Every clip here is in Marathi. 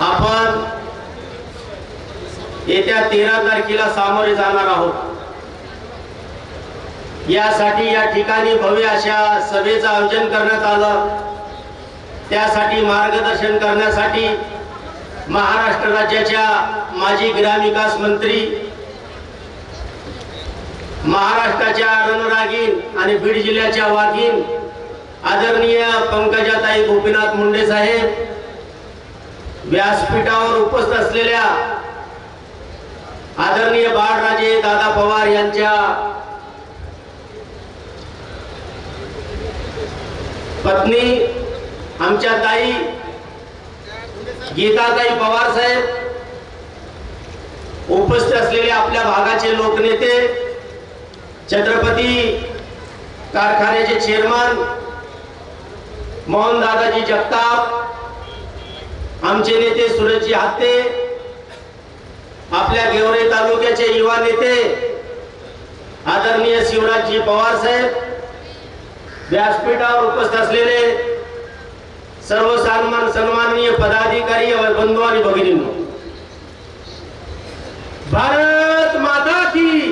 आपण येत्या तेरा तारखेला सामोरे जाणार आहोत. यासाठी या ठिकाणी भव्य अशा सभेचं आयोजन करण्यात आलं. त्यासाठी मार्गदर्शन करण्यासाठी महाराष्ट्र राज्याच्या माजी ग्रामविकास मंत्री महाराष्ट्राच्या रणरागीन आणि बीड जिल्ह्याच्या वाघीण आदरणीय पंकजाताई गोपीनाथ मुंडे साहेब व्यासपीठावर उपस्थित असलेल्या आदरणीय बाळराजे दादा पवार यांच्या पत्नी आमच्या ताई गीताताई पवार साहेब उपस्थित असलेले आपल्या भागाचे लोकनेते छत्रपती कारखान्याचे चेअरमन मोहन दादाजी जगताप आमचे नेते सुरजी हाते आपल्या गेवरे तालुक्याचे युवा नेते आदरणीय शिवराजजी पवार साहेब व्यासपीठावर उपस्थित असलेले सर्व सन्मान सन्माननीय पदाधिकारी बंधू आणि भगिनींनो. भारत माता की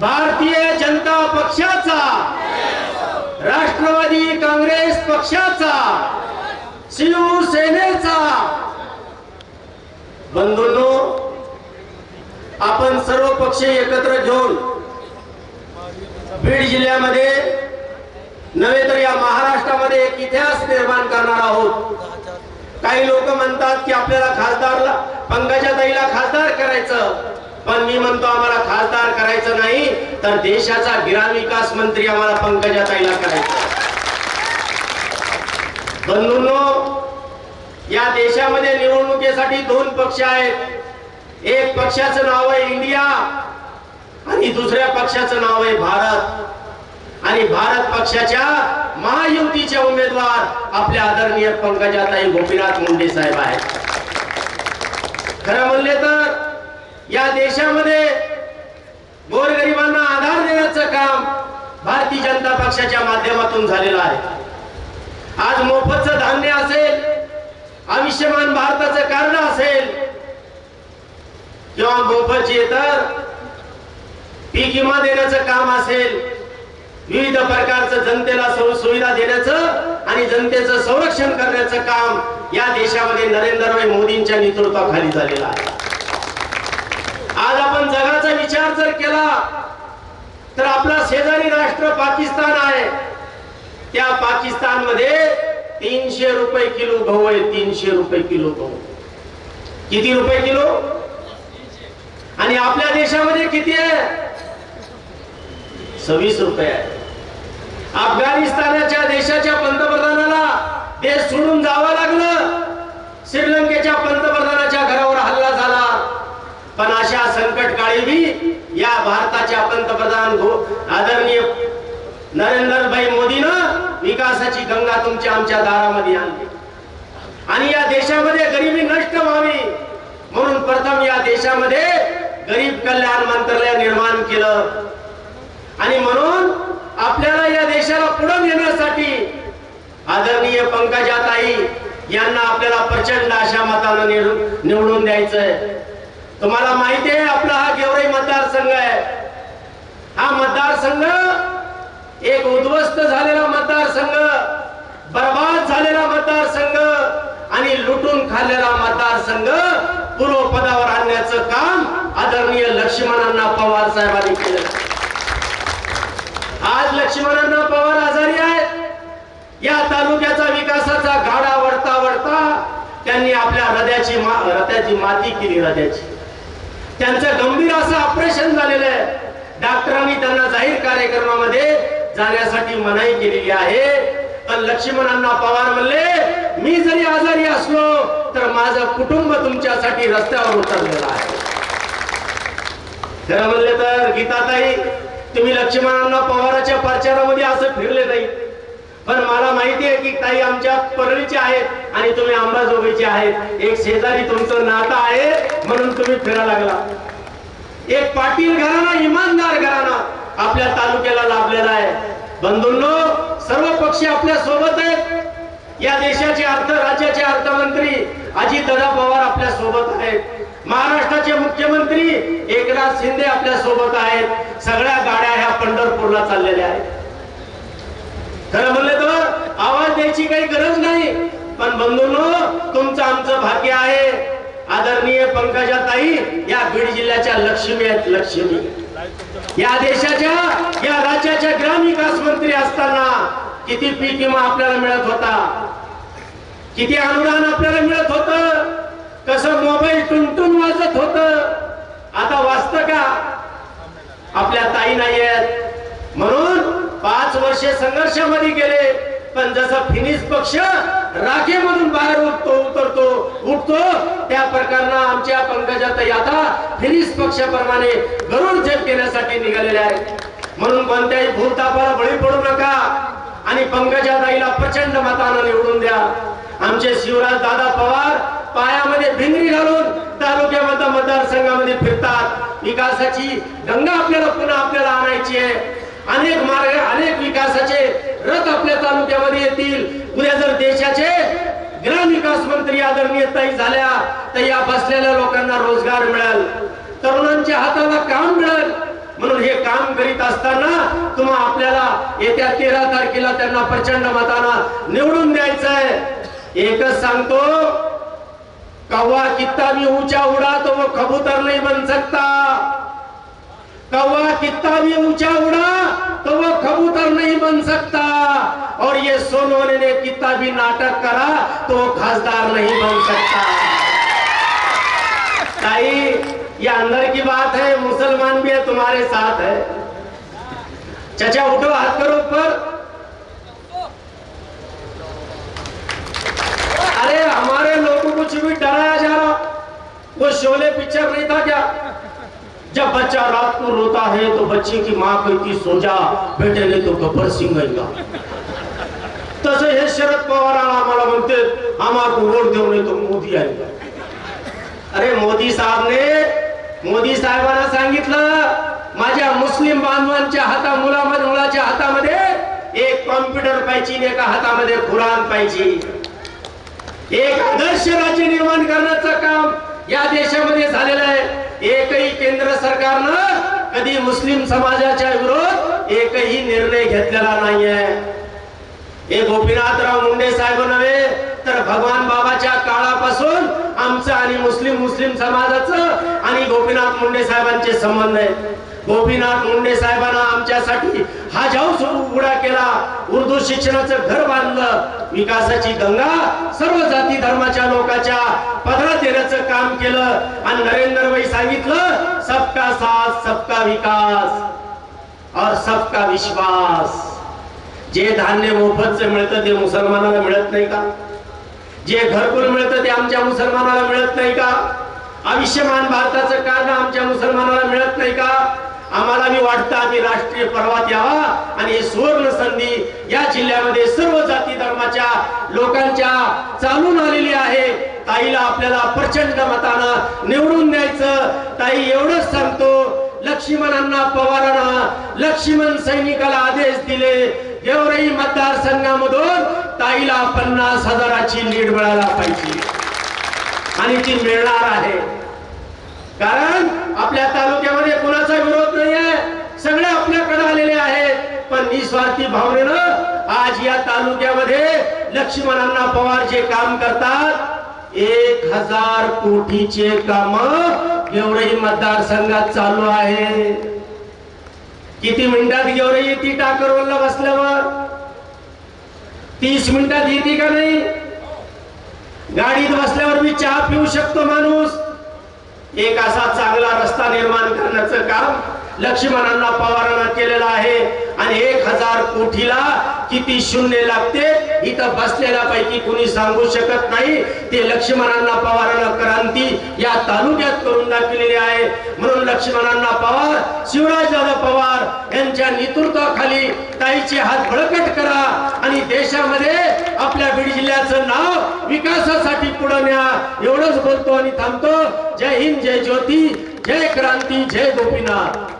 भारतीय जनता पक्षाचा राष्ट्रवादी काँग्रेस पक्षाचा शिवसेनेचा बंधूंनो आपण सर्व पक्ष एकत्र घेऊन बीड जिल्ह्यामध्ये नव्हे तर या महाराष्ट्रामध्ये एक इतिहास निर्माण करणार आहोत. काही लोक म्हणतात की आपल्याला खासदारला पंकजा ताईला खासदार करायचं. पण मी म्हणतो आम्हाला खासदार करायचं नाही तर देशाचा ग्रामविकास मंत्री आम्हाला पंकजा ताईला करायचं. बंधूंनो या देशामध्ये निवडणुकीसाठी दोन पक्ष आहेत. एक पक्षाचं नाव आहे इंडिया आणि दुसऱ्या पक्षाचं नाव आहे भारत. आणि भारत पक्षाच्या महायुतीचे उमेदवार आपल्या आदरणीय पंकजाताई गोपीनाथ मुंडे साहेब आहेत. खरं म्हणले तर या देशामध्ये गोरगरिबांना आधार देण्याचं काम भारतीय जनता पक्षाच्या माध्यमातून झालेलं आहे. आज मोफत आयुष्यमान भारताचं कारण असेल. किंवा मोफाची तर पीक विमा देण्याचं काम असेल. विविध प्रकारचं जनतेला सर्व सुविधा देण्याचं आणि जनतेचं संरक्षण करण्याचं काम या देशामध्ये नरेंद्रभाई मोदींच्या नेतृत्वाखाली झालेलं आहे. आज आपण जगाचा विचार जर केला तर आपला शेजारी राष्ट्र पाकिस्तान आहे. त्या पाकिस्तानमध्ये तीनशे रुपये किलो गहू आहे तीनशे रुपये किलो गहू. किती रुपये किलो? आणि आपल्या देशामध्ये किती आहे? सव्वीस रुपये आहे. अफगाणिस्तानाच्या देशाच्या पंतप्रधानाला देश सोडून जावं लागलं. श्रीलंकेच्या पंतप्रधानाच्या घरावर हल्ला झाला. पण अशा संकट काळी बी या भारताच्या पंतप्रधान आदरणीय नरेंद्रभाई मोदीनं विकासाची गंगा तुमच्या आमच्या दारामध्ये आणली. आणि या देशामध्ये गरिबी नष्ट व्हावी म्हणून प्रथम या देशामध्ये गरीब कल्याण मंत्रालय निर्माण केलं. आणि म्हणून आपल्याला या देशाला पुढे नेण्यासाठी आदरणीय पंकजाताई यांना आपल्याला प्रचंड अशा मतानं निवडून निवडून द्यायचंय. तुम्हाला माहिती आहे आपला हा गेवराई मतदारसंघ आहे. हा मतदारसंघ एक उद्ध्वस्त झालेला मतदारसंघ बर्बाद झालेला मतदारसंघ आणि लुटून खाल्लेला मतदारसंघ पूर्वपदावर आणण्याचं काम आदरणीय लक्ष्मणांना पवार साहेबांनी केलं. आज लक्ष्मणांना पवार आजारी आहेत. या तालुक्याचा विकासाचा गाडा वडता वडता त्यांनी आपल्या हृदयाची मा- हृदयाची माती केली हृदयाची. त्यांचं गंभीर असं ऑपरेशन झालेलं आहे. डॉक्टरांनी त्यांना जाहीर कार्यक्रमामध्ये जाण्यासाठी मनाई केलेली आहे. पण लक्ष्मणांना पवार म्हणले मी जरी आजारी असलो तर माझं कुटुंब तुमच्यासाठी रस्त्यावर उतरलेलं आहे. खरं म्हणले तर गीताताई तुम्ही लक्ष्मणांना पवाराच्या प्रचारामध्ये असं फिरले नाही. पण मला माहिती आहे की ताई आमच्या परळीचे आहेत आणि तुम्ही अंबाजोगाईचे आहेत. एक शेजारी तुमचं नातं आहे म्हणून तुम्ही फिरा लागला. एक पाटील घराणा इमानदार घराणा आपल्या तालुक्याला लाभलेला आहे. बंधूंनो सर्व पक्षी आपल्यासोबत आहेत. या देशाचे अर्थ राज्याचे अर्थमंत्री अजितदादा पवार आपल्यासोबत आहेत. महाराष्ट्राचे मुख्यमंत्री एकनाथ शिंदे आपल्यासोबत आहेत. सगळ्या गाड्या ह्या पंढरपूरला चाललेल्या आहेत. खरं म्हणलं तर आवाज द्यायची काही गरज नाही. पण बंधूंनो तुमचं आमचं भाग्य आहे. आदरणीय पंकजा ताई या बीड जिल्ह्याच्या लक्ष्मी आहेत लक्ष्मी. या देशाच्या या राज्याच्या ग्रामविकास मंत्री असताना किती पीक विमा आपल्याला मिळत होता? किती अनुदान आपल्याला मिळत होत? कसं मोबाईल टुनटुन वाजत होत? आता वाचत का? आपल्या ताई नाही आहेत. म्हणून पाच वर्षे संघर्षामध्ये गेले. पण जसा फिनिश पक्ष राखेमधून बाहेर उठतो उतरतो उठतो त्या प्रकारनं आमच्या पंकजात आता फिनिश पक्षाप्रमाणे गरुड झेप घेण्यासाठी निघालेले आहेत. म्हणून कोणत्याही भूलतापाला बळी पडू नका आणि पंकजाताईला प्रचंड मतानं निवडून द्या. आमचे शिवराज दादा पवार पायामध्ये भिंगरी घालून तालुक्यामध्ये मतदारसंघामध्ये फिरतात. विकासाची गंगा आपल्याला पुन्हा आपल्याला आणायची आहे. अनेक मार्ग अनेक विकासाचे रथ आपल्या तालुक्यामध्ये येतील उद्या जर देशाचे ग्रामविकास मंत्री आदरणीय ताई झाल्या तर या बसलेल्या लोकांना रोजगार मिळेल. तरुणांच्या हाताला काम मिळेल. म्हणून हे काम करीत असताना तुम्हा आपल्याला येत्या तेरा तारखेला त्यांना प्रचंड मताना निवडून द्यायचं आहे. एकच सांगतो कव्वा कित्ता भी ऊंचा उड़ा तो वो कबूतर नहीं बन सकता. कव्वा कित्ता भी ऊंचा उड़ा तो वो कबूतर नहीं बन सकता। और ये सोनोने ने कितना भी नाटक करा तो वो खासदार नहीं बन सकता। ताई, ये अंदर की बात है, मुसलमान भी है, तुम्हारे साथ है। चाचा, उठो हाथ करो ऊपर। अरे, हमारे लोगों को भी डराया जा रहा। वो शोले पिक्चर नहीं था क्या? जब बच्चा रात को रोता है तो बच्चे की माँ कहती सो जा बेटे ने तो गब्बर सिंह गईला तसे हे शरद पवार आम्हाला म्हणते आम्हाला वोट देऊ नये तो मोदी आहे अरे मोदी साहेब ने मोदी साहेबांना सांगितलं माझ्या मुस्लिम बांधवांच्या हाता मुलामध्ये मुलाच्या हातामध्ये एक कॉम्प्युटर पाहिजे आणि एका हातामध्ये कुराण पाहिजे. एक आदर्श राज्य निर्माण करण्याचं काम या देशामध्ये झालेलं आहे. एकही केंद्र सरकारनं कधी मुस्लिम समाजाच्या विरोध एकही निर्णय घेतलेला नाहीये. हे गोपीनाथराव मुंडे साहेब नव्हे तर भगवान बाबाच्या काळापासून आमचं आणि मुस्लिम मुस्लिम समाजाचं आणि गोपीनाथ मुंडे साहेबांचे संबंध आहे गोपीनाथ मुंडे साहेबांना आमच्यासाठी हा जाऊ उघडा केला उर्दू शिक्षणाचं घर बांधलं विकासाची गंगा सर्व जाती धर्माच्या लोकांच्या केलं आणि नरेंद्र भाई सांगितलं सबका साथ सबका विकास और सबका विश्वास. जे धान्य मोफतचं मिळतं ते मुसलमानाला मिळत नाही का? जे घरकुल मिळतं ते आमच्या मुसलमानाला मिळत नाही का? आयुष्यमान भारताचं कारण आमच्या मुसलमानाला मिळत नाही का? आम्हाला मी वाटतं आम्ही राष्ट्रीय पर्वात यावा आणि ही सुवर्ण संधी या जिल्ह्यामध्ये सर्व जाती धर्माच्या लोकांच्या चालून आलेली आहे. ताईला आपल्याला प्रचंड मतानं निवडून द्यायचं. ताई एवढंच सांगतो लक्ष्मणांना पवारांना लक्ष्मण सैनिकाला आदेश दिले. गेवराई मतदारसंघामधून ताईला पन्नास हजाराची लीड मिळायला पाहिजे. आणि ती मिळणार आहे. कारण आपल्या तालुक्यामध्ये कोणाचा विरोध नाही आहे सगळे आपल्याकडे आलेले आहेत. पण निस्वार्थी भावनेनं आज या तालुक्यामध्ये लक्ष्मणांना पवार जे काम करतात एक हजार कोटीचे काम गेवरई मतदारसंघात चालू आहे. किती मिनिटात गेवरई येते टाकरवलला बसल्यावर? तीस मिनिटात येते का नाही? गाडीत बसल्यावर मी चहा पिऊ शकतो माणूस. एक असा चांगला रस्ता निर्माण करण्याचं काम लक्ष्मणांना पवारांना केलेलं आहे. आणि एक हजार कोटीला किती शून्य लागते? इथं बसलेल्या पैकी कुणी सांगू शकत नाही. ते लक्ष्मणांना पवारांना क्रांती या तालुक्यात करून दाखवलेली आहे. म्हणून लक्ष्मणांना पवार शिवराजदादा पवार यांच्या नेतृत्वाखाली ताईचे हात बळकट करा आणि देशामध्ये आपल्या बीड जिल्ह्याचं नाव विकासासाठी पुढे न्या. एवढंच बोलतो आणि थांबतो. जय हिंद जय ज्योती जय क्रांती जय गोपीनाथ.